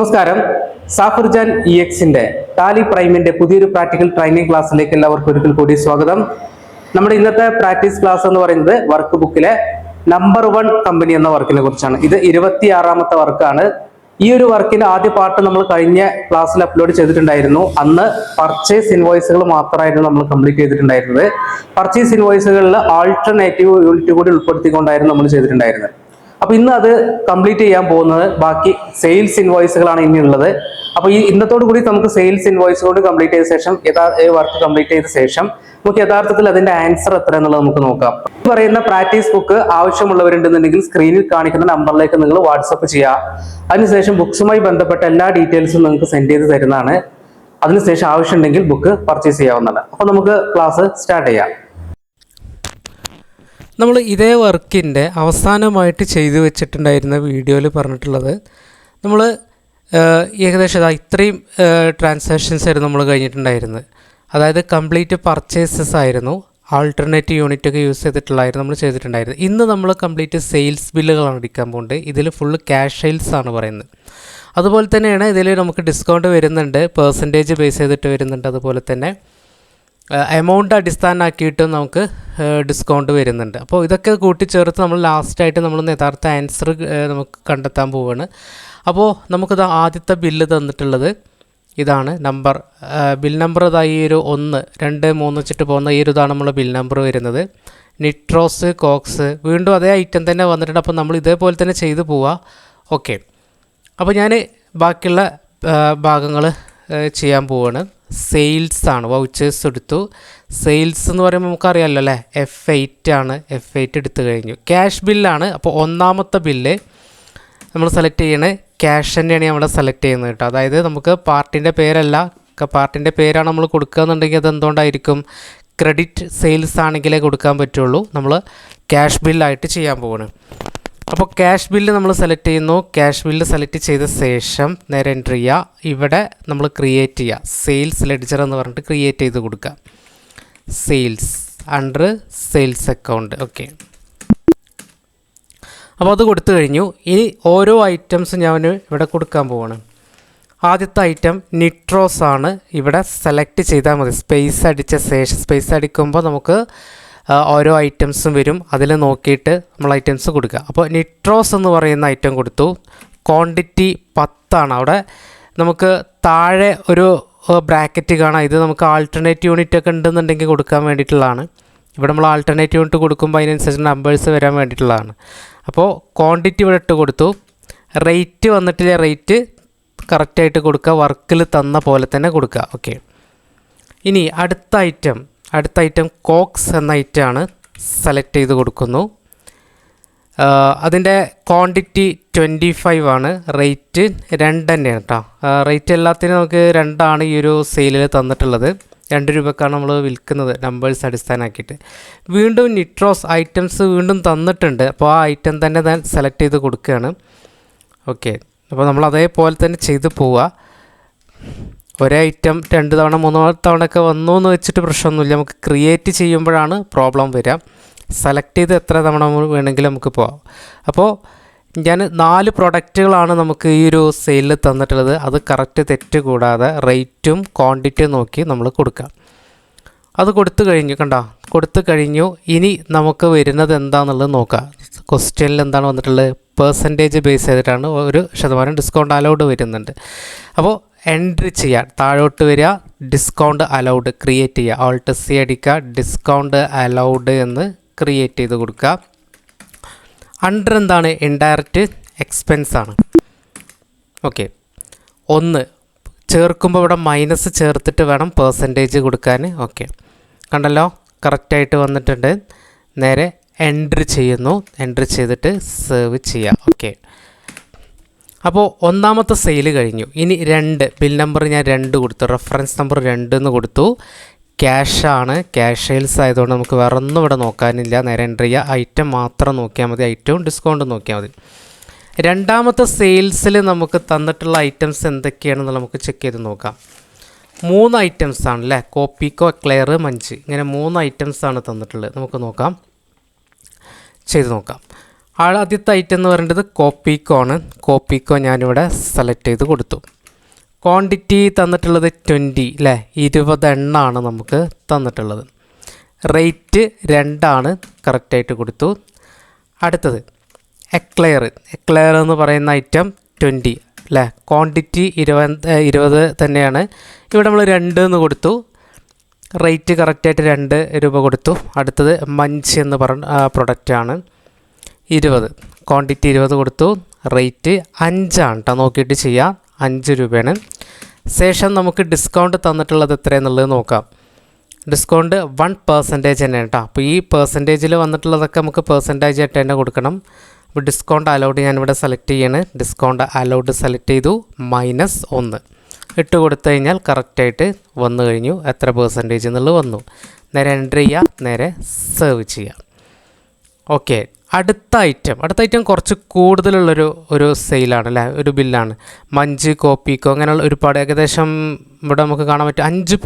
നമസ്കാരം. സാഫർജാൻ ഇ എക്സിന്റെ ടാലി പ്രൈമിന്റെ പുതിയൊരു പ്രാക്ടിക്കൽ ട്രെയിനിങ് ക്ലാസ്സിലേക്ക് എല്ലാവർക്കും ഒരിക്കൽ കൂടി സ്വാഗതം. നമ്മുടെ ഇന്നത്തെ പ്രാക്ടീസ് ക്ലാസ് എന്ന് പറയുന്നത് വർക്ക് ബുക്കിലെ നമ്പർ വൺ കമ്പനി എന്ന വർക്കിനെ കുറിച്ചാണ്. ഇത് ഇരുപത്തി ആറാമത്തെ വർക്കാണ്. ഈ ഒരു വർക്കിന്റെ ആദ്യ പാർട്ട് നമ്മൾ കഴിഞ്ഞ ക്ലാസ്സിൽ അപ്ലോഡ് ചെയ്തിട്ടുണ്ടായിരുന്നു. അന്ന് പർച്ചേസ് ഇൻവോയ്സുകൾ മാത്രമായിരുന്നു നമ്മൾ കംപ്ലീറ്റ് ചെയ്തിട്ടുണ്ടായിരുന്നത്. പർച്ചേസ് ഇൻവോയ്സുകളിൽ ആൾട്ടർനേറ്റീവ് യൂണിറ്റ് കൂടി ഉൾപ്പെടുത്തിക്കൊണ്ടായിരുന്നു നമ്മൾ ചെയ്തിട്ടുണ്ടായിരുന്നത്. അപ്പൊ ഇന്ന് അത് കംപ്ലീറ്റ് ചെയ്യാൻ പോകുന്നത് ബാക്കി സെയിൽസ് ഇൻവോയ്സുകളാണ് ഇനി ഉള്ളത്. അപ്പൊ ഈ ഇന്നത്തോടു കൂടി നമുക്ക് സെയിൽസ് ഇൻവോയ്സ് കൊണ്ട് കംപ്ലീറ്റ് ചെയ്ത ശേഷം വർക്ക് കംപ്ലീറ്റ് ചെയ്ത ശേഷം നമുക്ക് യഥാർത്ഥത്തിൽ അതിന്റെ ആൻസർ എത്ര എന്നുള്ളത് നമുക്ക് നോക്കാം. ഈ പറയുന്ന പ്രാക്ടീസ് ബുക്ക് ആവശ്യമുള്ളവരുണ്ടെന്നുണ്ടെങ്കിൽ സ്ക്രീനിൽ കാണിക്കുന്ന നമ്പറിലേക്ക് നിങ്ങൾ വാട്സപ്പ് ചെയ്യുക അതിനുശേഷം ബുക്സുമായി ബന്ധപ്പെട്ട എല്ലാ ഡീറ്റെയിൽസും നിങ്ങൾക്ക് സെൻഡ് ചെയ്ത് തരുന്നതാണ്. അതിനുശേഷം ആവശ്യമുണ്ടെങ്കിൽ ബുക്ക് പർച്ചേസ് ചെയ്യാവുന്നതാണ്. അപ്പൊ നമുക്ക് ക്ലാസ് സ്റ്റാർട്ട് ചെയ്യാം. നമ്മൾ ഇതേ വർക്കിന്റെ അവസാനമായിട്ട് ചെയ്തു വെച്ചിട്ടുണ്ടായിരുന്ന വീഡിയോയിൽ പറഞ്ഞിട്ടുള്ളത് നമ്മൾ ഏകദേശം ഇതാ ഇത്രയും ട്രാൻസാക്ഷൻസ് ആയിരുന്നു നമ്മൾ കഴിഞ്ഞിട്ടുണ്ടായിരുന്നത്. അതായത് കംപ്ലീറ്റ് പർച്ചേസസ് ആയിരുന്നു. ആൾട്ടർനേറ്റീവ് യൂണിറ്റ് ഒക്കെ യൂസ് ചെയ്തിട്ടുള്ളതായിരുന്നു നമ്മൾ ചെയ്തിട്ടുണ്ടായിരുന്നത്. ഇന്ന് നമ്മൾ കംപ്ലീറ്റ് സെയിൽസ് ബില്ലുകളാണ് എടുക്കാൻ പോകുന്നത് ഇതിൽ ഫുള്ള് ക്യാഷ് സെയിൽസ് ആണ് പറയുന്നത്. അതുപോലെ തന്നെയാണ് ഇതിൽ നമുക്ക് ഡിസ്കൗണ്ട് വരുന്നുണ്ട്. പേഴ്സന്റേജ് ബേസ് ചെയ്തിട്ട് വരുന്നുണ്ട്. അതുപോലെ തന്നെ എമൗണ്ട് അടിസ്ഥാനമാക്കിയിട്ട് നമുക്ക് ഡിസ്കൗണ്ട് വരുന്നുണ്ട്. അപ്പോൾ ഇതൊക്കെ കൂട്ടിച്ചേർത്ത് നമ്മൾ ലാസ്റ്റായിട്ട് നമ്മൾ യഥാർത്ഥ ആൻസർ നമുക്ക് കണ്ടെത്താൻ പോവുകയാണ് അപ്പോൾ നമുക്കിത് ആദ്യത്തെ ബില്ല് തന്നിട്ടുള്ളത് ഇതാണ് നമ്പർ ബിൽ നമ്പർ ഇതാ ഈ ഒരു ഒന്ന് രണ്ട് മൂന്ന് വെച്ചിട്ട് പോകുന്ന ഈ ഒരു ഇതാണ് നമ്മളെ ബിൽ നമ്പർ വരുന്നത്. നിട്രോസ് കോക്സ് വീണ്ടും അതേ ഐറ്റം തന്നെ വന്നിട്ടുണ്ട്. അപ്പോൾ നമ്മൾ ഇതേപോലെ തന്നെ ചെയ്തു പോവുക ഓക്കെ അപ്പോൾ ഞാൻ ബാക്കിയുള്ള ഭാഗങ്ങൾ ചെയ്യാൻ പോവാണ്. സെയിൽസ് ആണ് വൗച്ചേഴ്സ് എടുത്തു. സെയിൽസ് എന്ന് പറയുമ്പോൾ നമുക്കറിയാമല്ലോ അല്ലേ? എഫ് എയ്റ്റ് ആണ് എഫ് എയ്റ്റ് എടുത്തു കഴിഞ്ഞു. ക്യാഷ് ബില്ലാണ് അപ്പോൾ ഒന്നാമത്തെ ബില്ല് നമ്മൾ സെലക്ട് ചെയ്യണേ. ക്യാഷ് തന്നെയാണ് നമ്മൾ സെലക്ട് ചെയ്യുന്നത് കേട്ടോ. അതായത് നമുക്ക് പാർട്ടിന്റെ പേരല്ല പാർട്ടിന്റെ പേരാണ് നമ്മൾ കൊടുക്കുക എന്നുണ്ടെങ്കിൽ അത് എന്തുകൊണ്ടായിരിക്കും? ക്രെഡിറ്റ് സെയിൽസ് ആണെങ്കിലേ കൊടുക്കാൻ പറ്റുള്ളൂ. നമ്മൾ ക്യാഷ് ബില്ലായിട്ട് ചെയ്യാൻ പോവാണ്. അപ്പോൾ ക്യാഷ് ബില്ല് നമ്മൾ സെലക്ട് ചെയ്യുന്നു. ക്യാഷ് ബില്ല് സെലക്ട് ചെയ്ത ശേഷം നേരെ എന്റർ ചെയ്യുക. ഇവിടെ നമ്മൾ ക്രിയേറ്റ് ചെയ്യുക. സെയിൽസ് ലെഡ്ജർ എന്ന് പറഞ്ഞിട്ട് ക്രിയേറ്റ് ചെയ്ത് കൊടുക്കുക. Sales under sales account okay അപ്പോൾ അത് കൊടുത്തു കഴിഞ്ഞു. ഇനി ഓരോ ഐറ്റംസും ഞാൻ ഇവിടെ കൊടുക്കാൻ പോവാണ്. ആദ്യത്തെ ഐറ്റം നിട്രോസ് ആണ്. ഇവിടെ സെലക്ട് ചെയ്താൽ മതി. സ്പേസ് അടിച്ച ശേഷം സ്പേസ് അടിക്കുമ്പോൾ നമുക്ക് ഓരോ ഐറ്റംസും വരും. അതിൽ നോക്കിയിട്ട് നമ്മൾ ഐറ്റംസ് കൊടുക്കുക അപ്പോൾ നിട്രോസ് എന്ന് പറയുന്ന ഐറ്റം കൊടുത്തു. ക്വാണ്ടിറ്റി പത്താണ്. അവിടെ നമുക്ക് താഴെ ഒരു ബ്രാക്കറ്റ് കാണാം. ഇത് നമുക്ക് ആൾട്ടർനേറ്റ് യൂണിറ്റ് ഒക്കെ ഉണ്ടെന്നുണ്ടെങ്കിൽ കൊടുക്കാൻ വേണ്ടിയിട്ടുള്ളതാണ്. ഇവിടെ നമ്മൾ ആൾട്ടർനേറ്റ് യൂണിറ്റ് കൊടുക്കുമ്പോൾ അതിനനുസരിച്ച് നമ്പേഴ്സ് വരാൻ വേണ്ടിയിട്ടുള്ളതാണ്. അപ്പോൾ ക്വാണ്ടിറ്റി ഇവിടെ ഇട്ട് കൊടുത്തു. റേറ്റ് വന്നിട്ടില്ല റേറ്റ് കറക്റ്റായിട്ട് കൊടുക്കുക വർക്കിൽ തന്ന പോലെ തന്നെ കൊടുക്കുക ഓക്കെ ഇനി അടുത്ത ഐറ്റം അടുത്ത ഐറ്റം കോക്സ് എന്ന ഐറ്റമാണ് സെലക്ട് ചെയ്ത് കൊടുക്കുന്നു. അതിന്റെ ക്വാണ്ടിറ്റി ട്വന്റി ഫൈവ് ആണ്. റേറ്റ് രണ്ട് തന്നെയാണ് കേട്ടോ റേറ്റ് എല്ലാത്തിനും നമുക്ക് രണ്ടാണ് ഈ ഒരു സെയിലിൽ തന്നിട്ടുള്ളത്. രണ്ട് രൂപക്കാണ് നമ്മൾ വിൽക്കുന്നത് നമ്പേഴ്സ് അടിസ്ഥാനമാക്കിയിട്ട്. വീണ്ടും നിട്രോസ് ഐറ്റംസ് വീണ്ടും തന്നിട്ടുണ്ട്. അപ്പോൾ ആ ഐറ്റം തന്നെ ഞാൻ സെലക്ട് ചെയ്ത് കൊടുക്കുകയാണ്. ഓക്കെ അപ്പോൾ നമ്മൾ അതേപോലെ തന്നെ ചെയ്ത് പോവുക. ഒരേ ഐറ്റം രണ്ട് തവണ മൂന്നോ തവണ ഒക്കെ വന്നു എന്ന് വെച്ചിട്ട് പ്രശ്നമൊന്നുമില്ല. നമുക്ക് ക്രിയേറ്റ് ചെയ്യുമ്പോഴാണ് പ്രോബ്ലം വരിക. സെലക്ട് ചെയ്ത് എത്ര തവണ വേണമെങ്കിലും നമുക്ക് പോവാം. അപ്പോൾ ഞാൻ നാല് പ്രൊഡക്റ്റുകളാണ് നമുക്ക് ഈ ഒരു സെയിലിൽ തന്നിട്ടുള്ളത്. അത് കറക്റ്റ് തെറ്റ് കൂടാതെ റേറ്റും ക്വാണ്ടിറ്റിയും നോക്കി നമ്മൾ കൊടുക്കാം അത് കൊടുത്തു കഴിഞ്ഞു കണ്ടോ? കൊടുത്തു കഴിഞ്ഞു. ഇനി നമുക്ക് വരുന്നത് എന്താണെന്നുള്ളത് നോക്കാം. ക്വസ്റ്റ്യനിൽ എന്താണ് വന്നിട്ടുള്ളത്? പേഴ്സന്റേജ് ബേസ് ചെയ്തിട്ടാണ് ഒരു ശതമാനം ഡിസ്കൗണ്ട് അലൗഡ് വരുന്നുണ്ട്. അപ്പോൾ എൻട്രി ചെയ്യുക താഴോട്ട് വരിക ഡിസ്കൗണ്ട് അലൗഡ് ക്രിയേറ്റ് ചെയ്യുക. ഓൾട്ട് സി അടിക്കുക ഡിസ്കൗണ്ട് അലൗഡ് എന്ന് ക്രിയേറ്റ് ചെയ്ത് കൊടുക്കുക. അണ്ടർ എന്താണ്? ഇൻഡയറക്റ്റ് എക്സ്പെൻസ് ആണ്. ഓക്കെ ഒന്ന് ചേർക്കുമ്പോൾ ഇവിടെ മൈനസ് ചേർത്തിട്ട് വേണം പേഴ്സന്റേജ് കൊടുക്കാൻ. ഓക്കെ കണ്ടല്ലോ? കറക്റ്റായിട്ട് വന്നിട്ടുണ്ട്. നേരെ എൻട്രി ചെയ്യുന്നു. എൻട്രി ചെയ്തിട്ട് സേവ് ചെയ്യുക. ഓക്കെ അപ്പോൾ ഒന്നാമത്തെ സെയിൽ കഴിഞ്ഞു. ഇനി രണ്ട് ബിൽ നമ്പർ ഞാൻ രണ്ട് കൊടുത്തു. റെഫറൻസ് നമ്പർ രണ്ട് എന്ന് കൊടുത്തു. ക്യാഷാണ് ക്യാഷ് സെയിൽസ് ആയതുകൊണ്ട് നമുക്ക് വേറെ ഒന്നും ഇവിടെ നോക്കാനില്ല. നേരെ എന്റർ ചെയ്യുക ഐറ്റം മാത്രം നോക്കിയാൽ മതി. ഐറ്റവും ഡിസ്കൗണ്ട് നോക്കിയാൽ മതി. രണ്ടാമത്തെ സെയിൽസിൽ നമുക്ക് തന്നിട്ടുള്ള ഐറ്റംസ് എന്തൊക്കെയാണെന്ന് നമുക്ക് ചെക്ക് ചെയ്ത് നോക്കാം. മൂന്ന് ഐറ്റംസ് ആണ് അല്ലേ കോപ്പിക്കോ ക്ലെയർ മഞ്ച് ഇങ്ങനെ മൂന്ന് ഐറ്റംസ് ആണ് തന്നിട്ടുള്ളത്. നമുക്ക് നോക്കാം. ചെയ്ത് നോക്കാം. ആദ്യത്തെ ഐറ്റം എന്ന് പറയുന്നത് കോപ്പിക്കോ ആണ് കോപ്പിക്കോ ഞാനിവിടെ സെലക്ട് ചെയ്ത് കൊടുത്തു. ക്വാണ്ടിറ്റി തന്നിട്ടുള്ളത് ട്വന്റി അല്ലേ ഇരുപതെണ്ണമാണ് നമുക്ക് തന്നിട്ടുള്ളത്. റേറ്റ് രണ്ടാണ് കറക്റ്റായിട്ട് കൊടുത്തു. അടുത്തത് എക്ലെയർ എക്ലെയർ എന്ന് പറയുന്ന ഐറ്റം ട്വന്റി അല്ലേ ക്വാണ്ടിറ്റി ഇരുപത് ഇരുപത് തന്നെയാണ്. ഇവിടെ നമ്മൾ രണ്ട് എന്ന് കൊടുത്തു. റേറ്റ് കറക്റ്റായിട്ട് രണ്ട് രൂപ കൊടുത്തു. അടുത്തത് മഞ്ച് എന്ന് പറഞ്ഞ പ്രൊഡക്റ്റാണ് ഇരുപത്. ക്വാണ്ടിറ്റി ഇരുപത് കൊടുത്തു. റേറ്റ് അഞ്ചാണ് കേട്ടോ നോക്കിയിട്ട് ചെയ്യാം. അഞ്ച് രൂപയാണ്. ശേഷം നമുക്ക് ഡിസ്കൗണ്ട് തന്നിട്ടുള്ളത് എത്രയെന്നുള്ളത് നോക്കാം. ഡിസ്കൗണ്ട് വൺ പെർസെന്റേജ് തന്നെയാണ് കേട്ടോ അപ്പോൾ ഈ പെർസെന്റേജിൽ വന്നിട്ടുള്ളതൊക്കെ നമുക്ക് പെർസെന്റേജ് ആയിട്ട് തന്നെ കൊടുക്കണം. അപ്പോൾ ഡിസ്കൗണ്ട് അലൗഡ് ഞാനിവിടെ സെലക്ട് ചെയ്യാണ്. ഡിസ്കൗണ്ട് അലൗഡ് സെലക്ട് ചെയ്തു. മൈനസ് ഒന്ന്. ഇട്ട് കൊടുത്തു കഴിഞ്ഞാൽ കറക്റ്റായിട്ട് വന്നു കഴിഞ്ഞു. എത്ര പെർസെന്റേജ് എന്നുള്ളത് വന്നു. നേരെ എന്റർ ചെയ്യുക നേരെ സേവ് ചെയ്യാം. ഓക്കെ. അടുത്ത ഐറ്റം അടുത്ത ഐറ്റം കുറച്ച് കൂടുതലുള്ളൊരു ഒരു സെയിലാണ് അല്ലേ? ഒരു ബില്ലാണ് മഞ്ച് കോപ്പിക്കോ അങ്ങനെയുള്ള ഒരുപാട്. ഏകദേശം ഇവിടെ നമുക്ക് കാണാൻ പറ്റും അഞ്ച്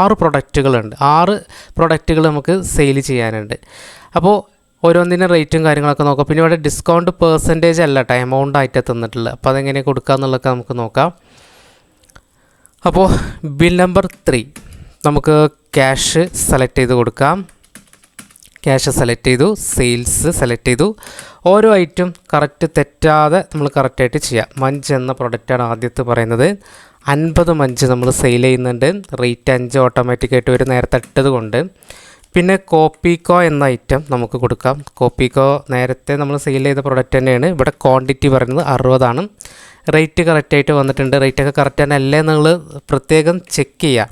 ആറ് പ്രൊഡക്റ്റുകളുണ്ട് ആറ് പ്രൊഡക്റ്റുകൾ നമുക്ക് സെയിൽ ചെയ്യാനുണ്ട്. അപ്പോൾ ഓരോന്നിന്റെ റേറ്റും കാര്യങ്ങളൊക്കെ നോക്കാം. പിന്നെ ഇവിടെ ഡിസ്കൗണ്ട് പേഴ്സന്റേജ് അല്ല കേട്ടോ എമൗണ്ട് ആയിട്ട് തന്നിട്ടുള്ളത്. അപ്പോൾ അതെങ്ങനെ കൊടുക്കുക എന്നുള്ളതൊക്കെ നമുക്ക് നോക്കാം. അപ്പോൾ ബിൽ നമ്പർ ത്രീ നമുക്ക് ക്യാഷ് സെലക്ട് ചെയ്ത് കൊടുക്കാം. ക്യാഷ് സെലക്ട് ചെയ്തു സെയിൽസ് സെലക്ട് ചെയ്തു. ഓരോ ഐറ്റം കറക്റ്റ് തെറ്റാതെ നമ്മൾ കറക്റ്റായിട്ട് ചെയ്യാം. മഞ്ച് എന്ന പ്രൊഡക്റ്റാണ് ആദ്യത്തെ പറയുന്നത്. അൻപത് മഞ്ച് നമ്മൾ സെയിൽ ചെയ്യുന്നുണ്ട്. റേറ്റ് അഞ്ച് ഓട്ടോമാറ്റിക്കായിട്ട് ഒരു നേരത്തെ ഇട്ടത് കൊണ്ട്. പിന്നെ കോപ്പിക്കോ എന്ന ഐറ്റം നമുക്ക് കൊടുക്കാം. കോപ്പിക്കോ നേരത്തെ നമ്മൾ സെയിൽ ചെയ്ത പ്രൊഡക്റ്റ് തന്നെയാണ്. ഇവിടെ ക്വാണ്ടിറ്റി പറയുന്നത് അറുപതാണ്. റേറ്റ് കറക്റ്റായിട്ട് വന്നിട്ടുണ്ട്. റേറ്റൊക്കെ കറക്റ്റ് തന്നെ അല്ലേ നിങ്ങൾ പ്രത്യേകം ചെക്ക് ചെയ്യുക.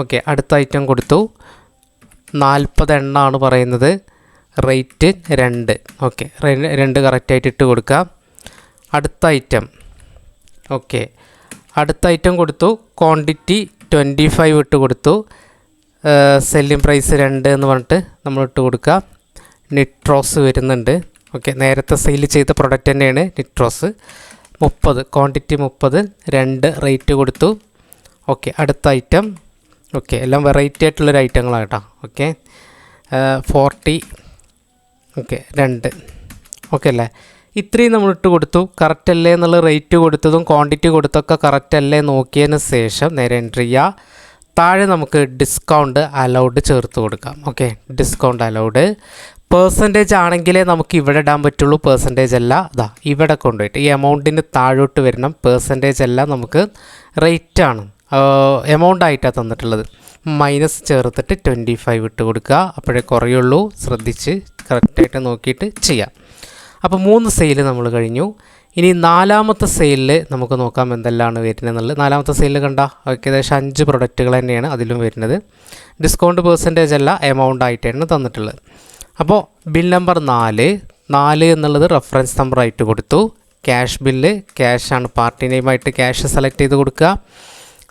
ഓക്കെ അടുത്ത ഐറ്റം കൊടുത്തു. നാൽപ്പത് എണ്ണമാണ് പറയുന്നത്. റേറ്റ് രണ്ട്. ഓക്കെ രണ്ട് കറക്റ്റായിട്ട് ഇട്ട് കൊടുക്കുക അടുത്ത ഐറ്റം ഓക്കെ അടുത്ത ഐറ്റം കൊടുത്തു. ക്വാണ്ടിറ്റി ട്വന്റി ഫൈവ് ഇട്ട് കൊടുത്തു. സെല്ലിംഗ് പ്രൈസ് രണ്ട് എന്ന് പറഞ്ഞിട്ട് നമ്മൾ ഇട്ട് കൊടുക്കുക നിട്രോസ് വരുന്നുണ്ട്. ഓക്കെ നേരത്തെ സെയിൽ ചെയ്ത പ്രൊഡക്റ്റ് തന്നെയാണ് നിട്രോസ് മുപ്പത്. ക്വാണ്ടിറ്റി മുപ്പത്. രണ്ട് റേറ്റ് കൊടുത്തു. ഓക്കെ അടുത്ത ഐറ്റം ഓക്കെ എല്ലാം വെറൈറ്റി ആയിട്ടുള്ളൊരു ഐറ്റങ്ങളാണ് കേട്ടോ. ഓക്കെ. ഫോർട്ടി ഓക്കെ രണ്ട്. ഓക്കെ അല്ലേ? ഇത്രയും നമ്മൾ ഇട്ട് കൊടുത്തു. കറക്റ്റ് അല്ലേ എന്നുള്ള റേറ്റ് കൊടുത്തതും ക്വാണ്ടിറ്റി കൊടുത്തൊക്കെ കറക്റ്റ് അല്ലേ നോക്കിയതിന് ശേഷം നേരെ എൻട്രി ചെയ്യുക താഴെ നമുക്ക് ഡിസ്കൗണ്ട് അലൗഡ് ചേർത്ത് കൊടുക്കാം. ഓക്കെ ഡിസ്കൗണ്ട് അലൗഡ് പേഴ്സന്റേജ് ആണെങ്കിലേ നമുക്ക് ഇവിടെ ഇടാൻ പറ്റുള്ളൂ. പേഴ്സന്റേജ് അല്ല. അതാ ഇവിടെ കൊണ്ടുപോയിട്ട് ഈ എമൗണ്ടിന് താഴോട്ട് വരണം. പേഴ്സന്റേജ് അല്ല നമുക്ക് റേറ്റാണ് എമൗണ്ട് ആയിട്ടാണ് തന്നിട്ടുള്ളത്. മൈനസ് ചേർത്തിട്ട് ട്വന്റി ഫൈവ് ഇട്ട് കൊടുക്കുക. അപ്പോഴേ കുറയുള്ളൂ. ശ്രദ്ധിച്ച് കറക്റ്റായിട്ട് നോക്കിയിട്ട് ചെയ്യാം. അപ്പോൾ മൂന്ന് സെയിൽ നമ്മൾ കഴിഞ്ഞു. ഇനി നാലാമത്തെ സെയിലിൽ നമുക്ക് നോക്കാം എന്തെല്ലാമാണ് വരുന്നത് എന്നുള്ളത്. നാലാമത്തെ സെയിലിൽ കണ്ട? ഏകദേശം അഞ്ച് പ്രൊഡക്റ്റുകൾ തന്നെയാണ് അതിലും വരുന്നത്. ഡിസ്കൗണ്ട് പേഴ്സന്റേജ് അല്ല എമൗണ്ട് ആയിട്ടാണ് തന്നിട്ടുള്ളത്. അപ്പോൾ ബിൽ നമ്പർ നാല്. നാല് എന്നുള്ളത് റെഫറൻസ് നമ്പറായിട്ട് കൊടുത്തു. ക്യാഷ് ബില്ല് ക്യാഷാണ് പാർട്ടി നെയിമായിട്ട് ക്യാഷ് സെലക്ട് ചെയ്ത് കൊടുക്കുക.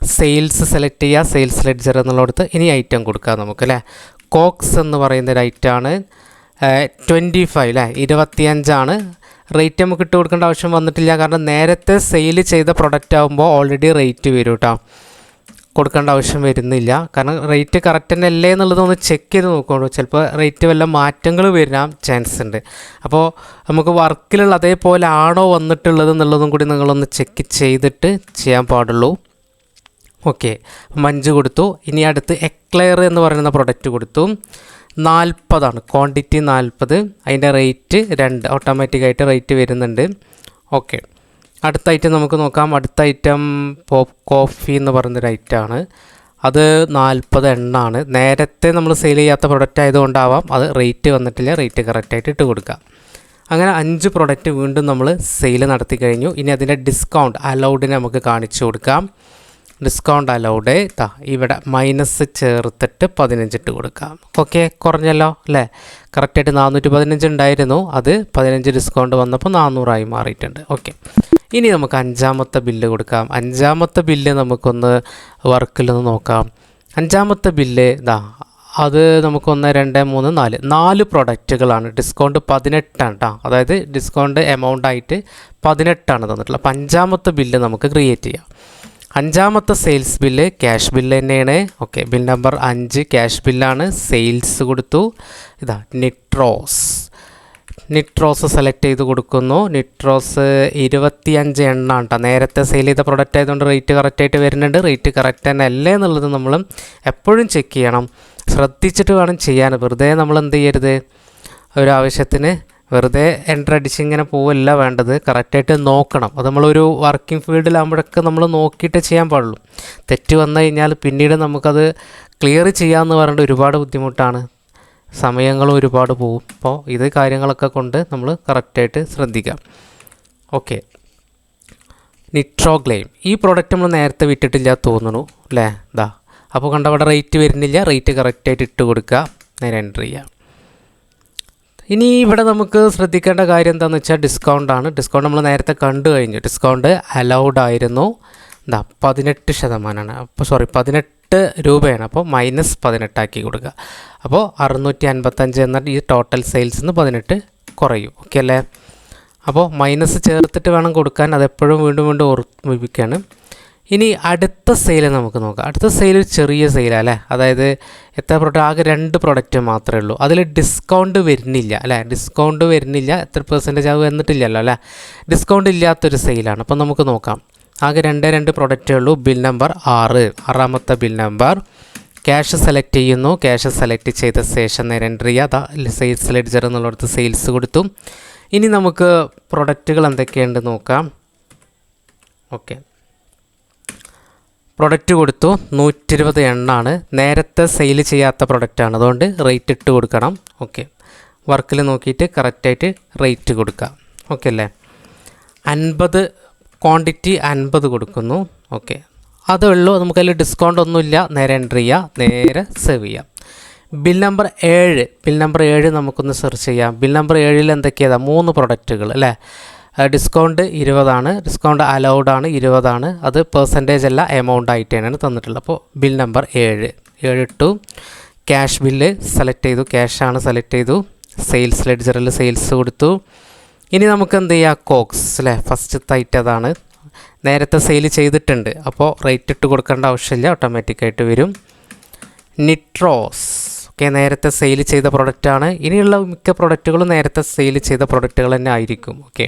സെയിൽസ് സെലക്ട് ചെയ്യുക സെയിൽസ് ലെഡ്ജർ എന്നുള്ളടത്ത് ഇനി ഐറ്റം കൊടുക്കുക നമുക്ക് അല്ലേ കോക്സ് എന്ന് പറയുന്ന ഒരു ഐറ്റമാണ് ട്വന്റി ഫൈവ് അല്ലേ ഇരുപത്തിയഞ്ചാണ്. റേറ്റ് നമുക്ക് ഇട്ട് കൊടുക്കേണ്ട ആവശ്യം വന്നിട്ടില്ല. കാരണം നേരത്തെ സെയിൽ ചെയ്ത പ്രൊഡക്റ്റ് ആകുമ്പോൾ ഓൾറെഡി റേറ്റ് വരും കേട്ടോ കൊടുക്കേണ്ട ആവശ്യം വരുന്നില്ല. കാരണം റേറ്റ് കറക്റ്റ് തന്നെ അല്ലേ എന്നുള്ളത് ഒന്ന് ചെക്ക് ചെയ്ത് നോക്കുകയുള്ളൂ ചിലപ്പോൾ റേറ്റ് വല്ല മാറ്റങ്ങൾ വരാൻ ചാൻസ് ഉണ്ട്. അപ്പോൾ നമുക്ക് വർക്കിലുള്ള അതേപോലെ ആണോ വന്നിട്ടുള്ളത് എന്നുള്ളതും കൂടി നിങ്ങളൊന്ന് ചെക്ക് ചെയ്തിട്ട് ചെയ്യാൻ പാടുള്ളൂ. ഓക്കെ. മഞ്ച് കൊടുത്തു. ഇനി അടുത്ത് എക്ലെയർ എന്ന് പറയുന്ന പ്രൊഡക്റ്റ് കൊടുത്തു. നാൽപ്പതാണ്. ക്വാണ്ടിറ്റി നാൽപ്പത്. അതിന്റെ റേറ്റ് രണ്ട്. ഓട്ടോമാറ്റിക്കായിട്ട് റേറ്റ് വരുന്നുണ്ട്. ഓക്കെ. അടുത്ത ഐറ്റം നമുക്ക് നോക്കാം. അടുത്ത ഐറ്റം പോപ്പ് കോഫി എന്ന് പറയുന്നൊരു ഐറ്റമാണ് അത് നാൽപ്പത് എണ്ണാണ്. നേരത്തെ നമ്മൾ സെയിൽ ചെയ്യാത്ത പ്രൊഡക്റ്റ് ആയതുകൊണ്ടാവാം. അത് റേറ്റ് വന്നിട്ടില്ല. റേറ്റ് കറക്റ്റായിട്ട് ഇട്ട് കൊടുക്കാം അങ്ങനെ അഞ്ച് പ്രൊഡക്റ്റ് വീണ്ടും നമ്മൾ സെയിൽ നടത്തി കഴിഞ്ഞു. ഇനി അതിന്റെ ഡിസ്കൗണ്ട് അലൗഡിനെ നമുക്ക് കാണിച്ചു കൊടുക്കാം. ഡിസ്കൗണ്ട് അലൗഡ് ഇതാ ഇവിടെ മൈനസ് ചേർത്തിട്ട് പതിനഞ്ചിട്ട് കൊടുക്കാം. ഓക്കെ കുറഞ്ഞല്ലോ അല്ലേ? കറക്റ്റായിട്ട് നാനൂറ്റി പതിനഞ്ച് ഉണ്ടായിരുന്നു. അത് പതിനഞ്ച് ഡിസ്കൗണ്ട് വന്നപ്പോൾ നാനൂറായി മാറിയിട്ടുണ്ട്. ഓക്കെ ഇനി നമുക്ക് അഞ്ചാമത്തെ ബില്ല് കൊടുക്കാം. അഞ്ചാമത്തെ ബില്ല് നമുക്കൊന്ന് വർക്കിലൊന്ന് നോക്കാം. അഞ്ചാമത്തെ ബില്ല് ഇതാ അത് നമുക്ക് ഒന്ന് രണ്ട് മൂന്ന് നാല്. നാല് പ്രൊഡക്റ്റുകളാണ് ഡിസ്കൗണ്ട് പതിനെട്ടാണ് കേട്ടോ അതായത് ഡിസ്കൗണ്ട് എമൗണ്ട് ആയിട്ട് പതിനെട്ടാണ് തന്നിട്ടുള്ളത്. അപ്പം അഞ്ചാമത്തെ ബില്ല് നമുക്ക് ക്രിയേറ്റ് ചെയ്യാം. അഞ്ചാമത്തെ സെയിൽസ് ബില്ല് ക്യാഷ് ബില്ല് തന്നെയാണ്. ഓക്കെ ബിൽ നമ്പർ അഞ്ച് ക്യാഷ് ബില്ലാണ് സെയിൽസ് കൊടുത്തു. ഇതാ നിട്രോസ് നിട്രോസ് സെലക്ട് ചെയ്ത് കൊടുക്കുന്നു. നിട്രോസ് ഇരുപത്തി അഞ്ച് എണ്ണ കേട്ടോ നേരത്തെ സെയിൽ ചെയ്ത പ്രൊഡക്റ്റ് ആയതുകൊണ്ട് റേറ്റ് കറക്റ്റായിട്ട് വരുന്നുണ്ട്. റേറ്റ് കറക്റ്റ് തന്നെ അല്ലേ എന്നുള്ളത് നമ്മൾ എപ്പോഴും ചെക്ക് ചെയ്യണം. ശ്രദ്ധിച്ചിട്ട് വേണം ചെയ്യാൻ. വെറുതെ നമ്മൾ എന്ത് ചെയ്യരുത്? ഒരു ആവശ്യത്തിന് വെറുതെ എന്റർ അടിച്ച് ഇങ്ങനെ പോവല്ല വേണ്ടത്. കറക്റ്റായിട്ട് നോക്കണം. അത് നമ്മളൊരു വർക്കിംഗ് ഫീൽഡിലാകുമ്പോഴൊക്കെ നമ്മൾ നോക്കിയിട്ട് ചെയ്യാൻ പാടുള്ളൂ. തെറ്റ് വന്നു കഴിഞ്ഞാൽ പിന്നീട് നമുക്കത് ക്ലിയർ ചെയ്യാമെന്ന് പറഞ്ഞിട്ട് ഒരുപാട് ബുദ്ധിമുട്ടാണ്. സമയങ്ങളും ഒരുപാട് പോകും അപ്പോൾ ഇത് കാര്യങ്ങളൊക്കെ കൊണ്ട് നമ്മൾ കറക്റ്റായിട്ട് ശ്രദ്ധിക്കാം. ഓക്കെ നിട്രോഗ്ലെയിം ഈ പ്രോഡക്റ്റ് നമ്മൾ നേരത്തെ വിറ്റിട്ടില്ല തോന്നുന്നു. അല്ലേ ഇതാ അപ്പോൾ കണ്ട അവിടെ റേറ്റ് വരുന്നില്ല. റേറ്റ് കറക്റ്റായിട്ട് ഇട്ട് കൊടുക്കുക നേരെ എന്റർ ചെയ്യുക ഇനി ഇവിടെ നമുക്ക് ശ്രദ്ധിക്കേണ്ട കാര്യം എന്താണെന്ന് വെച്ചാൽ ഡിസ്കൗണ്ട് ആണ്. ഡിസ്കൗണ്ട് നമ്മൾ നേരത്തെ കണ്ടു കഴിഞ്ഞു. ഡിസ്കൗണ്ട് അലൗഡ് ആയിരുന്നു. എന്താ പതിനെട്ട് ശതമാനമാണ് അപ്പോൾ സോറി പതിനെട്ട് രൂപയാണ്. അപ്പോൾ മൈനസ് പതിനെട്ടാക്കി കൊടുക്കുക. അപ്പോൾ അറുന്നൂറ്റി അൻപത്തഞ്ച് എന്ന ഈ ടോട്ടൽ സെയിൽസ് നിന്ന് പതിനെട്ട് കുറയും. ഓക്കെ അല്ലേ? അപ്പോൾ മൈനസ് ചേർത്തിട്ട് വേണം കൊടുക്കാൻ. അതെപ്പോഴും വീണ്ടും വീണ്ടും ഓർമ്മിപ്പിക്കുകയാണ്. ഇനി അടുത്ത സെയിൽ നമുക്ക് നോക്കാം. അടുത്ത സെയിൽ ഒരു ചെറിയ സെയിലാണ് അല്ലേ? അതായത് എത്ര പ്രൊഡക്റ്റ് ആകെ രണ്ട് പ്രൊഡക്റ്റ് മാത്രമേ ഉള്ളൂ. അതിൽ ഡിസ്കൗണ്ട് വരുന്നില്ല അല്ലേ? ഡിസ്കൗണ്ട് വരുന്നില്ല എത്ര പെർസെന്റേജ് ആകും എന്നിട്ടില്ലല്ലോ അല്ലേ? ഡിസ്കൗണ്ട് ഇല്ലാത്തൊരു സെയിലാണ് അപ്പോൾ നമുക്ക് നോക്കാം. ആകെ രണ്ട് രണ്ട് പ്രൊഡക്റ്റേ ഉള്ളൂ. ബിൽ നമ്പർ ആറ്. ആറാമത്തെ ബിൽ നമ്പർ ക്യാഷ് സെലക്ട് ചെയ്യുന്നു. ക്യാഷ് സെലക്ട് ചെയ്ത ശേഷം നേരെ എന്റർ ചെയ്യുക. അതാ സെയിൽസ് ലെഡ്ജർ എന്നുള്ളിടത്ത് സെയിൽസ് കൊടുത്തു. ഇനി നമുക്ക് പ്രൊഡക്റ്റുകൾ എന്തൊക്കെയുണ്ട് നോക്കാം. ഓക്കെ പ്രൊഡക്റ്റ് കൊടുത്തു. നൂറ്റി ഇരുപത് എണ്ണാണ്. നേരത്തെ സെയിൽ ചെയ്യാത്ത പ്രൊഡക്റ്റാണ് അതുകൊണ്ട് റേറ്റ് ഇട്ട് കൊടുക്കണം. ഓക്കെ വർക്കിൽ നോക്കിയിട്ട് കറക്റ്റായിട്ട് റേറ്റ് കൊടുക്കുക ഓക്കെ അല്ലേ? അൻപത് ക്വാണ്ടിറ്റി അൻപത് കൊടുക്കുന്നു. ഓക്കെ അതേ ഉള്ളൂ. നമുക്കതിൽ ഡിസ്കൗണ്ട് ഒന്നുമില്ല നേരെ എന്റർ ചെയ്യുക നേരെ സേവ് ചെയ്യാം. ബിൽ നമ്പർ ഏഴ്. ബിൽ നമ്പർ ഏഴ് നമുക്കൊന്ന് സെർച്ച് ചെയ്യാം. ബിൽ നമ്പർ ഏഴിൽ എന്തൊക്കെയാണ് മൂന്ന് പ്രൊഡക്റ്റുകൾ അല്ലേ? ഡിസ്കൗണ്ട് ഇരുപതാണ് ഡിസ്കൗണ്ട് അലൗഡ് ആണ് ഇരുപതാണ്. അത് പെർസെന്റേജ് അല്ല എമൗണ്ട് ആയിട്ട് തന്നെയാണ് തന്നിട്ടുള്ളത്. അപ്പോൾ ബിൽ നമ്പർ ഏഴ്. ഏഴ് ടു ക്യാഷ് ബില്ല് സെലക്ട് ചെയ്തു. ക്യാഷാണ് സെലക്ട് ചെയ്തു. സെയിൽസ് ലെഡ്ജറിൽ സെയിൽസ് കൊടുത്തു. ഇനി നമുക്ക് എന്ത് ചെയ്യാം? കോക്സ് അല്ലേ ഫസ്റ്റ് ഐറ്റം അതാണ്. നേരത്തെ സെയിൽ ചെയ്തിട്ടുണ്ട്. അപ്പോൾ റേറ്റ് ഇട്ട് കൊടുക്കേണ്ട ആവശ്യമില്ല. ഓട്ടോമാറ്റിക്കായിട്ട് വരും. നിട്രോസ് ഓക്കെ നേരത്തെ സെയിൽ ചെയ്ത പ്രൊഡക്റ്റാണ് ഇനിയുള്ള മിക്ക പ്രൊഡക്റ്റുകളും നേരത്തെ സെയിൽ ചെയ്ത പ്രൊഡക്റ്റുകൾ തന്നെ ആയിരിക്കും. ഓക്കെ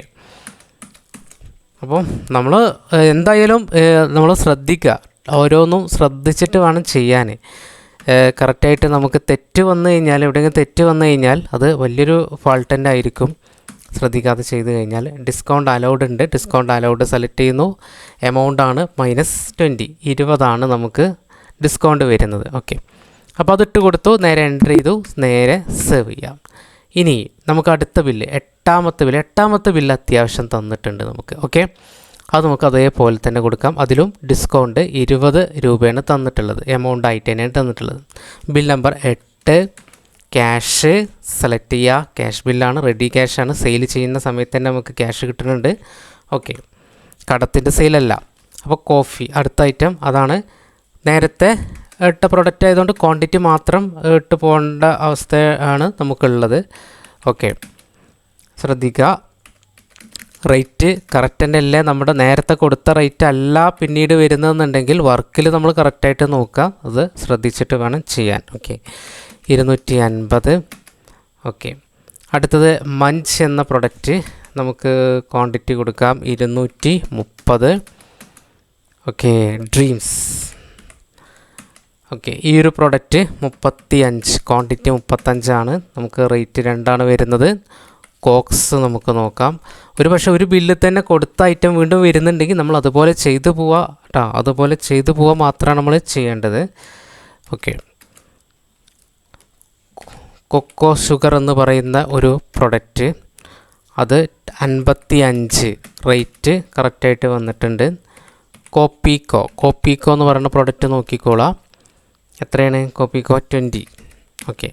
അപ്പം നമ്മൾ എന്തായാലും നമ്മൾ ശ്രദ്ധിക്കുക ഓരോന്നും ശ്രദ്ധിച്ചിട്ട് വേണം ചെയ്യാൻ കറക്റ്റായിട്ട് നമുക്ക് തെറ്റ് വന്നു കഴിഞ്ഞാൽ എവിടെയെങ്കിലും തെറ്റ് വന്നു കഴിഞ്ഞാൽ അത് വലിയൊരു ഫാൾട്ട് ആയിരിക്കും ശ്രദ്ധിക്കാതെ ചെയ്ത് കഴിഞ്ഞാൽ ഡിസ്കൗണ്ട് അലൗഡ് ഉണ്ട്. ഡിസ്കൗണ്ട് അലൗഡ് സെലക്ട് ചെയ്യുന്നു. എമൗണ്ട് ആണ് മൈനസ് ട്വന്റി. ഇരുപതാണ് നമുക്ക് ഡിസ്കൗണ്ട് വരുന്നത്. ഓക്കെ. അപ്പോൾ അതിട്ട് കൊടുത്തു. നേരെ എന്റർ ചെയ്തു. നേരെ സേവ് ചെയ്യാം. ഇനി നമുക്ക് അടുത്ത ബില്ല് എട്ടാമത്തെ ബില്ല്. എട്ടാമത്തെ ബില്ല് അത്യാവശ്യം തന്നിട്ടുണ്ട് നമുക്ക് ഓക്കെ? അത് നമുക്ക് അതേപോലെ തന്നെ കൊടുക്കാം. അതിലും ഡിസ്കൗണ്ട് ഇരുപത് രൂപയാണ് തന്നിട്ടുള്ളത് എമൗണ്ട് ആയിട്ട് തന്നെയാണ് തന്നിട്ടുള്ളത്. ബിൽ നമ്പർ എട്ട് ക്യാഷ് സെലക്ട് ചെയ്യുക ക്യാഷ് ബില്ലാണ് റെഡി ക്യാഷാണ് സെയിൽ ചെയ്യുന്ന സമയത്ത് തന്നെ നമുക്ക് ക്യാഷ് കിട്ടുന്നുണ്ട് ഓക്കെ? കടത്തിന്റെ സെയിലല്ല അപ്പോൾ കോഫി അടുത്ത ഐറ്റം അതാണ് നേരത്തെ ഇട്ട പ്രൊഡക്റ്റ് ആയതുകൊണ്ട് ക്വാണ്ടിറ്റി മാത്രം ഇട്ട് പോകേണ്ട അവസ്ഥയാണ് നമുക്കുള്ളത്. ഓക്കെ ശ്രദ്ധിക്കുക. റേറ്റ് കറക്റ്റ് തന്നെ അല്ലേ നമ്മുടെ നേരത്തെ കൊടുത്ത റേറ്റ് അല്ല പിന്നീട് വരുന്നതെന്നുണ്ടെങ്കിൽ വർക്കിൽ നമ്മൾ കറക്റ്റായിട്ട് നോക്കുക. അത് ശ്രദ്ധിച്ചിട്ട് വേണം ചെയ്യാൻ. ഓക്കെ ഇരുന്നൂറ്റി അൻപത് ഓക്കെ അടുത്തത് മഞ്ച് എന്ന പ്രൊഡക്റ്റ് നമുക്ക് ക്വാണ്ടിറ്റി കൊടുക്കാം. ഇരുന്നൂറ്റി മുപ്പത് ഓക്കെ ഡ്രീംസ് ഓക്കെ ഈ ഒരു പ്രോഡക്റ്റ് മുപ്പത്തി അഞ്ച് ക്വാണ്ടിറ്റി മുപ്പത്തഞ്ചാണ്. നമുക്ക് റേറ്റ് രണ്ടാണ് വരുന്നത്. കോക്സ് നമുക്ക് നോക്കാം. ഒരു പക്ഷേ ഒരു ബില്ലിൽ തന്നെ കൊടുത്ത ഐറ്റം വീണ്ടും വരുന്നുണ്ടെങ്കിൽ നമ്മൾ അതുപോലെ ചെയ്തു പോവുക കേട്ടോ അതുപോലെ ചെയ്തു പോവുക മാത്രമാണ് നമ്മൾ ചെയ്യേണ്ടത്. ഓക്കെ കൊക്കോ ഷുഗർ എന്ന് പറയുന്ന ഒരു പ്രൊഡക്റ്റ് അത് അൻപത്തി അഞ്ച് റേറ്റ് കറക്റ്റായിട്ട് വന്നിട്ടുണ്ട്. കോപ്പിക്കോ കോപ്പിക്കോ എന്ന് പറയുന്ന പ്രൊഡക്റ്റ് നോക്കിക്കോളാം. എത്രയാണ്? കോപ്പിക്കോ ട്വന്റി ഓക്കെ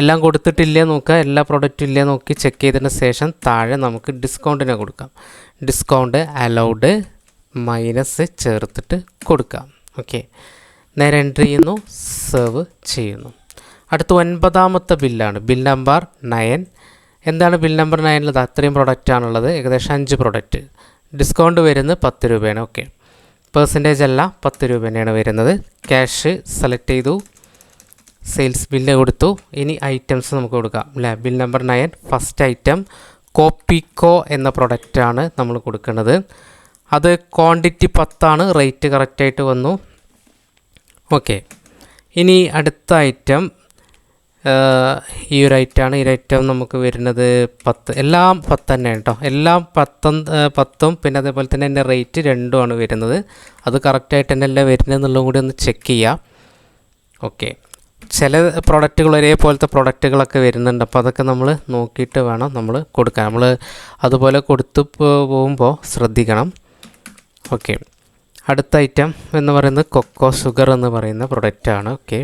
എല്ലാം കൊടുത്തിട്ടില്ലേ നോക്കുക. എല്ലാ പ്രോഡക്റ്റും ഇല്ലേ നോക്കി ചെക്ക് ചെയ്തതിന് ശേഷം താഴെ നമുക്ക് ഡിസ്കൗണ്ടിനെ കൊടുക്കാം. ഡിസ്കൗണ്ട് അലൗഡ് മൈനസ് ചേർത്തിട്ട് കൊടുക്കാം. ഓക്കെ നേരെ എൻട്രി ചെയ്യുന്നു. സെർവ് ചെയ്യുന്നു. അടുത്ത ഒൻപതാമത്തെ ബില്ലാണ്. ബിൽ നമ്പർ നയൻ എന്താണ് ബിൽ നമ്പർ നയനിൽ അത്രയും പ്രൊഡക്റ്റാണുള്ളത് ഏകദേശം അഞ്ച് പ്രൊഡക്റ്റ് ഡിസ്കൗണ്ട് വരുന്നത് പത്ത് രൂപയാണ്. ഓക്കെ പെർസെന്റേജ് അല്ല പത്ത് രൂപ തന്നെയാണ് വരുന്നത്. ക്യാഷ് സെലക്ട് ചെയ്തു സെയിൽസ് ബില്ല് കൊടുത്തു. ഇനി ഐറ്റംസ് നമുക്ക് കൊടുക്കാം. അല്ലേ bill number nine first item Kopiko എന്ന പ്രൊഡക്റ്റാണ് നമ്മൾ കൊടുക്കുന്നത്. അത് ക്വാണ്ടിറ്റി പത്താണ് റേറ്റ് കറക്റ്റായിട്ട് വന്നു. ഓക്കെ ഇനി അടുത്ത ഐറ്റം ഈ ഒരു ഐറ്റമാണ് ഈ ഐറ്റം നമുക്ക് വരുന്നത് പത്ത്. എല്ലാം പത്ത് തന്നെയാണ് കേട്ടോ. എല്ലാം പത്തും പത്തും പിന്നെ അതേപോലെ തന്നെ എന്റെ റേറ്റ് രണ്ടുമാണ് വരുന്നത്. അത് കറക്റ്റായിട്ട് തന്നെ അല്ല വരുന്നത് എന്നുള്ളതും കൂടി ഒന്ന് ചെക്ക് ചെയ്യാം. ഓക്കെ ചില പ്രൊഡക്റ്റുകൾ ഒരേപോലത്തെ പ്രൊഡക്റ്റുകളൊക്കെ വരുന്നുണ്ട്. അപ്പോൾ അതൊക്കെ നമ്മൾ നോക്കിയിട്ട് വേണം നമ്മൾ കൊടുക്കാൻ. നമ്മൾ അതുപോലെ കൊടുത്തു പോകുമ്പോൾ ശ്രദ്ധിക്കണം. ഓക്കെ അടുത്ത ഐറ്റം എന്ന് പറയുന്നത് കൊക്കോ ഷുഗർ എന്ന് പറയുന്ന പ്രൊഡക്റ്റാണ് ഓക്കെ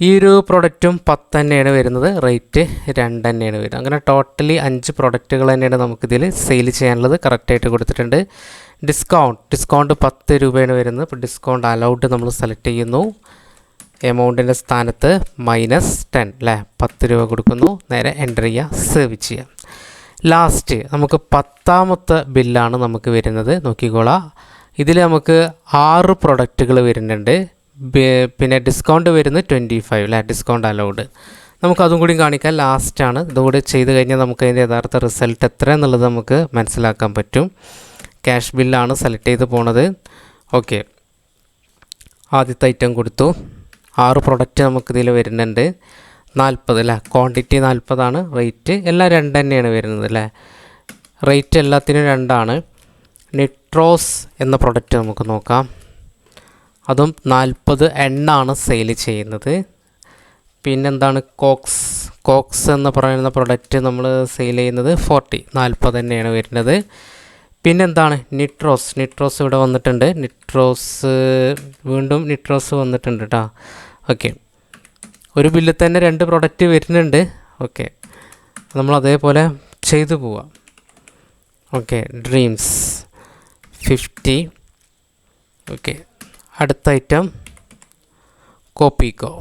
ഈ ഒരു പ്രൊഡക്റ്റും പത്ത് തന്നെയാണ് വരുന്നത്. റേറ്റ് രണ്ട് തന്നെയാണ് വരുന്നത് അങ്ങനെ ടോട്ടലി അഞ്ച് പ്രൊഡക്റ്റുകൾ തന്നെയാണ് നമുക്കിതിൽ സെയിൽ ചെയ്യാനുള്ളത്. കറക്റ്റായിട്ട് കൊടുത്തിട്ടുണ്ട്. ഡിസ്കൗണ്ട് ഡിസ്കൗണ്ട് പത്ത് രൂപയാണ് വരുന്നത്. അപ്പോൾ ഡിസ്കൗണ്ട് അലൗഡ് നമ്മൾ സെലക്ട് ചെയ്യുന്നു. എമൗണ്ടിന്റെ സ്ഥാനത്ത് മൈനസ് ടെൻ അല്ലേ പത്ത് രൂപ കൊടുക്കുന്നു. നേരെ എന്റർ ചെയ്യുക. സേവ് ചെയ്യുക. ലാസ്റ്റ് നമുക്ക് പത്താമത്തെ ബില്ലാണ് നമുക്ക് വരുന്നത്. നോക്കിക്കോളാം. ഇതിൽ നമുക്ക് ആറ് പ്രൊഡക്റ്റുകൾ വരുന്നുണ്ട്. പിന്നെ ഡിസ്കൗണ്ട് വരുന്നത് ട്വന്റി ഫൈവ് അല്ലേ ഡിസ്കൗണ്ട് അലൗഡ് നമുക്കതും കൂടി കാണിക്കാം. ലാസ്റ്റാണ് ഇതുകൂടി ചെയ്ത് കഴിഞ്ഞാൽ നമുക്ക് അതിന്റെ യഥാർത്ഥ റിസൾട്ട് എത്ര എന്നുള്ളത് നമുക്ക് മനസ്സിലാക്കാൻ പറ്റും. ക്യാഷ് ബില്ലാണ് സെലക്ട് ചെയ്ത് പോണത്. ഓക്കെ ആദ്യത്തെ ഐറ്റം കൊടുത്തു. ആറ് പ്രൊഡക്റ്റ് നമുക്കിതിൽ വരുന്നുണ്ട്. നാൽപ്പത് അല്ലേ ക്വാണ്ടിറ്റി നാൽപ്പതാണ് റേറ്റ് എല്ലാം രണ്ട് തന്നെയാണ് വരുന്നത് അല്ലേ റേറ്റ് എല്ലാത്തിനും രണ്ടാണ്. നിട്രോസ് എന്ന പ്രൊഡക്റ്റ് നമുക്ക് നോക്കാം. അതും നാൽപ്പത് എണ്ണാണ് സെയിൽ ചെയ്യുന്നത്. പിന്നെന്താണ് കോക്സ്? കോക്സ് എന്ന് പറയുന്ന പ്രൊഡക്റ്റ് നമ്മൾ സെയിൽ ചെയ്യുന്നത് ഫോർട്ടി നാൽപ്പത് തന്നെയാണ് വരുന്നത്. പിന്നെന്താണ് നിട്രോസ് നിട്രോസ് ഇവിടെ വന്നിട്ടുണ്ട്. നിട്രോസ് വീണ്ടും നിട്രോസ് വന്നിട്ടുണ്ട് കേട്ടോ ഓക്കെ ഒരു ബില്ലിൽ തന്നെ രണ്ട് പ്രൊഡക്റ്റ് വരുന്നുണ്ട്. ഓക്കെ നമ്മൾ അതേപോലെ ചെയ്തു പോവാം. ഓക്കെ ഡ്രീംസ് ഫിഫ്റ്റി ഓക്കെ അടുത്ത ഐറ്റം കോപ്പിക്കോ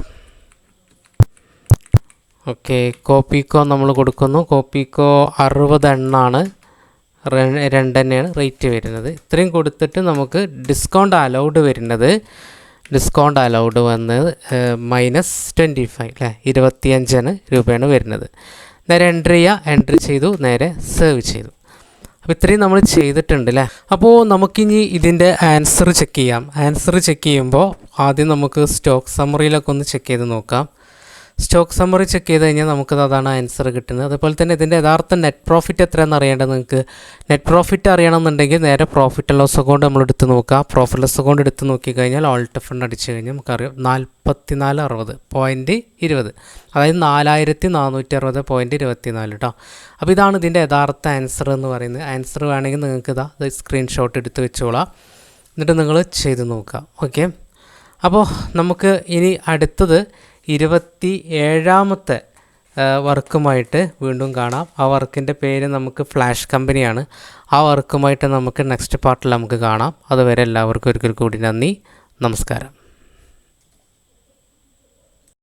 ഓക്കെ കോപ്പിക്കോ നമ്മൾ കൊടുക്കുന്നു. കോപ്പിക്കോ അറുപത് എണ്ണാണ്. രണ്ടെണ്ണയാണ് റേറ്റ് വരുന്നത്. ഇത്രയും കൊടുത്തിട്ട് നമുക്ക് ഡിസ്കൗണ്ട് അലൗഡ് വരുന്നത്. ഡിസ്കൗണ്ട് അലൗഡ് വന്ന് മൈനസ് ട്വന്റി ഫൈവ് അല്ലേ? ഇരുപത്തിയഞ്ചാണ് രൂപയാണ് വരുന്നത്. നേരെ എൻട്രി ചെയ്യുക എൻട്രി ചെയ്തു നേരെ സേവ് ചെയ്തു. അപ്പോൾ ഇത്രയും നമ്മൾ ചെയ്തിട്ടുണ്ട് അല്ലേ അപ്പോൾ നമുക്കിനി ഇതിന്റെ ആൻസർ ചെക്ക് ചെയ്യാം. ആൻസർ ചെക്ക് ചെയ്യുമ്പോൾ ആദ്യം നമുക്ക് സ്റ്റോക്ക് സമ്മറിയിലൊക്കെ ഒന്ന് ചെക്ക് ചെയ്ത് നോക്കാം. സ്റ്റോക്ക് സമ്മറി ചെക്ക് ചെയ്ത് കഴിഞ്ഞാൽ നമുക്കത് അതാണ് ആൻസർ കിട്ടുന്നത്. അതുപോലെ തന്നെ ഇതിന്റെ യഥാർത്ഥ നെറ്റ് പ്രോഫിറ്റ് എത്രയാണെന്ന് അറിയേണ്ടത് നിങ്ങൾക്ക് നെറ്റ് പ്രോഫിറ്റ് അറിയണമെന്നുണ്ടെങ്കിൽ നേരെ പ്രോഫിറ്റ് ലോസ് അക്കൗണ്ട് നമ്മൾ എടുത്ത് നോക്കുക. പ്രോഫിറ്റ് ലോസ് അക്കൗണ്ട് എടുത്ത് നോക്കിക്കഴിഞ്ഞാൽ ഓൾട്ട് ഫണ്ട് അടിച്ചു കഴിഞ്ഞാൽ നമുക്കറിയാം നാൽപ്പത്തി നാല് അറുപത് പോയിന്റ് ഇരുപത്. അതായത് നാലായിരത്തി നാനൂറ്റി അറുപത് പോയിന്റ് ഇരുപത്തി നാല് കേട്ടോ അപ്പോൾ ഇതാണ് ഇതിന്റെ യഥാർത്ഥ ആൻസർ എന്ന് പറയുന്നത്. ആൻസർ വേണമെങ്കിൽ നിങ്ങൾക്ക് ഇത് സ്ക്രീൻഷോട്ട് എടുത്ത് വെച്ചോളാം. എന്നിട്ട് നിങ്ങൾ ചെയ്ത് നോക്കുക. ഓക്കെ അപ്പോൾ നമുക്ക് ഇനി അടുത്തത് ഇരുപത്തി ഏഴാമത്തെ വർക്കുമായിട്ട് വീണ്ടും കാണാം. ആ വർക്കിന്റെ പേര് നമുക്ക് ഫ്ലാഷ് കമ്പനിയാണ്. ആ വർക്കുമായിട്ട് നമുക്ക് നെക്സ്റ്റ് പാർട്ടിൽ നമുക്ക് കാണാം. അതുവരെ എല്ലാവർക്കും ഒരിക്കൽ കൂടി നന്ദി. നമസ്കാരം.